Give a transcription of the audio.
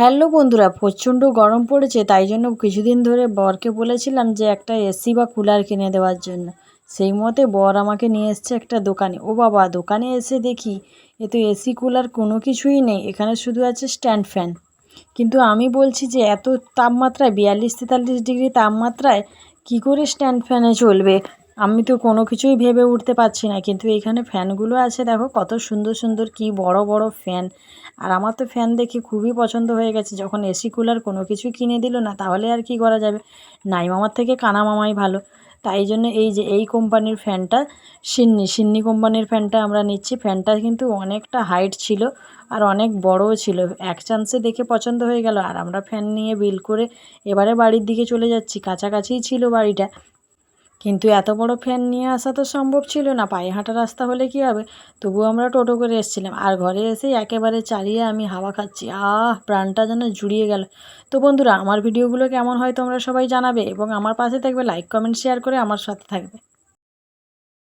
Hello বন্ধুরা, প্রচণ্ড গরম পড়েছে, তাই জন্য কিছুদিন ধরে বরকে বলেছিলাম যে একটা এসি বা কুলার কিনে দেওয়ার জন্য। সেই মতে বর আমাকে নিয়ে এসছে একটা দোকানে। ও বাবা, দোকানে এসে দেখি, এ তো এসি, কুলার কোনো কিছুই নেই, এখানে শুধু আছে স্ট্যান্ড ফ্যান। কিন্তু আমি বলছি যে এত তাপমাত্রায়, বিয়াল্লিশ তেতাল্লিশ ডিগ্রি তাপমাত্রায় কী করে স্ট্যান্ড ফ্যানে চলবে? আমি তো কোনো কিছুই ভেবে উঠতে পারছি না, কিন্তু এখানে ফ্যানগুলো আছে, দেখো কত সুন্দর সুন্দর, কি বড় বড় ফ্যান। আর আমার তো ফ্যান দেখে খুবই পছন্দ হয়ে গেছে, যখন এসি কুলার কোনো কিছুই কিনে দিল না, তাহলে আর কি করা যাবে? নাই, মামার থেকে কানা মামাই ভালো। তাই জন্য এই যে, এই কোম্পানির ফ্যানটা, সিন্নি সিন্নি কোম্পানির ফ্যানটা আমরা নিচ্ছি। ফ্যানটা কিন্তু অনেকটা হাইট ছিল আর অনেক বড়ও ছিল। এক চান্সে দেখে পছন্দ হয়ে গেল। আর আমরা ফ্যান নিয়ে বিল করে এবারে বাড়ির দিকে চলে যাচ্ছি। কাছাকাছিই ছিল বাড়িটা। কিন্তু এত বড় ফ্যান নিয়ে আসা তো সম্ভব ছিল না, পায়ে হাঁটা রাস্তা হলে কি হবে? তবুও আমরা টোটো করে এসেছিলাম আর ঘরে এসে একেবারে চালিয়ে আমি হাওয়া খাচ্ছি। আহ, প্রাণটা যেন জুড়িয়ে গেল। তো বন্ধুরা, আমার ভিডিওগুলো কেমন হয় তোমরা সবাই জানাবে এবং আমার পাশে থাকবে, লাইক, কমেন্ট, শেয়ার করে আমার সাথে থাকবে।